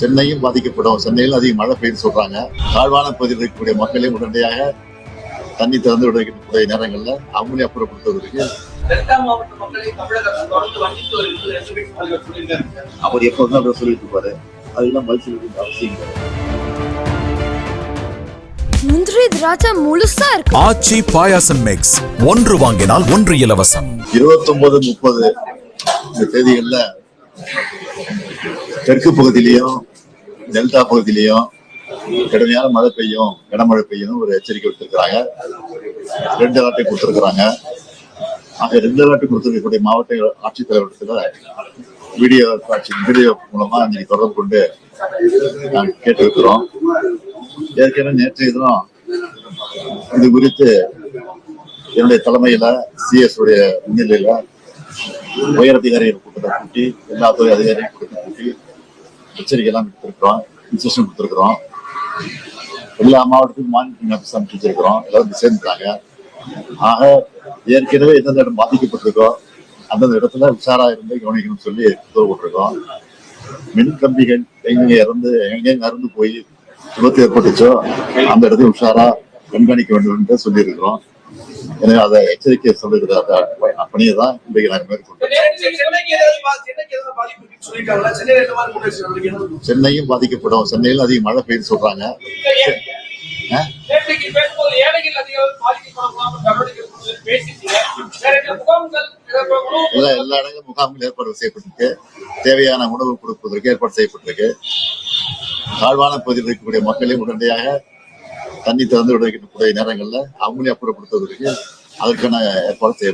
சென்னையும் பாதிக்கப்படும். சென்னையில் அதிக மழை பெய்து சொல்றாங்க. தாழ்வான பகுதியில் இருக்கக்கூடிய மக்களை உடனடியாக தண்ணி திறந்து விடக்கூடிய நேரங்களில் அவங்களே அப்புறப்படுத்துவதற்கு அவர் எப்போதும் அவர் சொல்லிட்டு இருப்பாரு. அதெல்லாம் பதில் அவசியம் முந்திரி திராட்சை முழுசா இருக்கு. ஆச்சி பாயாசம் மிக்ஸ் ஒன்று வாங்கினால் ஒன்று இலவசம். இருபத்தொன்பது முப்பது. இந்த தேதிகள்ல தெற்கு பகுதியிலையும் டெல்டா பகுதியிலையும் கடுமையான மழை பெய்யும் கனமழை பெய்யும் ஒரு எச்சரிக்கை விட்டுருக்கிறாங்க. ரெண்டு அலர்ட்டை கொடுத்துருக்குறாங்க. ஆக ரெண்டு அலர்ட்டை கொடுத்துருக்கக்கூடிய மாவட்ட ஆட்சித்தலைவரத்துல வீடியோ காட்சி வீடியோ மூலமா இன்னைக்கு தொடர்பு கொண்டு நாங்கள் கேட்டு வைக்கிறோம் ஏற்கனவே நேற்றைய தினம் இது குறித்து என்னுடைய தலைமையில சிஎஸ் உடைய முன்னிலையில உயர் அதிகாரிகள் கூட்டத்தை கூட்டி எல்லா துறை அதிகாரிகள் கூட்டத்தை கூட்டி எச்சரிக்கை எல்லாம் கொடுத்துருக்குறோம். இன்ஸ்ட்ரக்ஷன் கொடுத்துருக்குறோம் எல்லா மாவட்டத்துக்கும் மானிட்டரிங் ஆஃபீஸ் அனுப்பிச்சு வச்சிருக்கிறோம். எல்லாரும் சேர்ந்துட்டாங்க. ஆக ஏற்கனவே எந்தெந்த இடம் பாதிக்கப்பட்டிருக்கோ அந்தந்த இடத்துல உஷாரா இருந்து கவனிக்கணும்னு சொல்லி உத்தரவுட்டிருக்கோம் மின் கம்பிகள் எங்க இறந்து எங்கெங்க அறந்து போய் விபத்து ஏற்பட்டுச்சோ அந்த இடத்தையும் உஷாரா கண்காணிக்க வேண்டும் என்று சொல்லியிருக்கிறோம். எனவே அதை எச்சரிக்கை சொல்லுகிற பணியை தான் இன்றைக்கு நாங்கள் மேற்கொண்டோம் சென்னையும் பாதிக்கப்படும். சென்னையில் அதிக மழை பெய்து சொல்றாங்க. எல்லா எல்லா இடங்களும் முகாம்கள் ஏற்பாடு செய்யப்பட்டிருக்கு. தேவையான உணவு கொடுப்பதற்கு ஏற்பாடு செய்யப்பட்டிருக்கு. தாழ்வான பகுதியில் இருக்கக்கூடிய மக்களையும் உடனடியாக தண்ணி திறந்து விடக்கூடிய நேரங்களில் அவங்களே அப்புறப்படுத்துவதற்கு அதற்கான ஏற்பாடு சார்?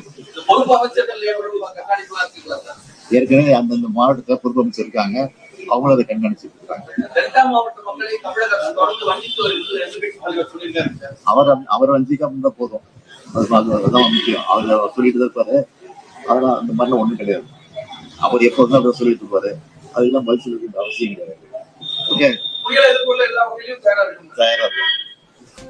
ஏற்கனவே அந்தந்த மாவட்டத்தில் பொறுப்பு அமைச்சர் இருக்காங்க அவங்களும் அதை கண்காணிச்சுட்டு இருக்காங்க. அவர் அவர் வஞ்சிக்காம இருந்தா போதும். அது அது- அதுதான் முக்கியம். அவர் சொல்லிட்டு தான் இருப்பாரு. அதெல்லாம் அந்த மாதிரிலாம் ஒண்ணும் கிடையாது. அவர் எப்போதும் அவர் சொல்லிட்டு இருப்பாரு. அதெல்லாம் பதில் அவசியம் கிடையாது. ஓகே? தயாரா இருக்கும்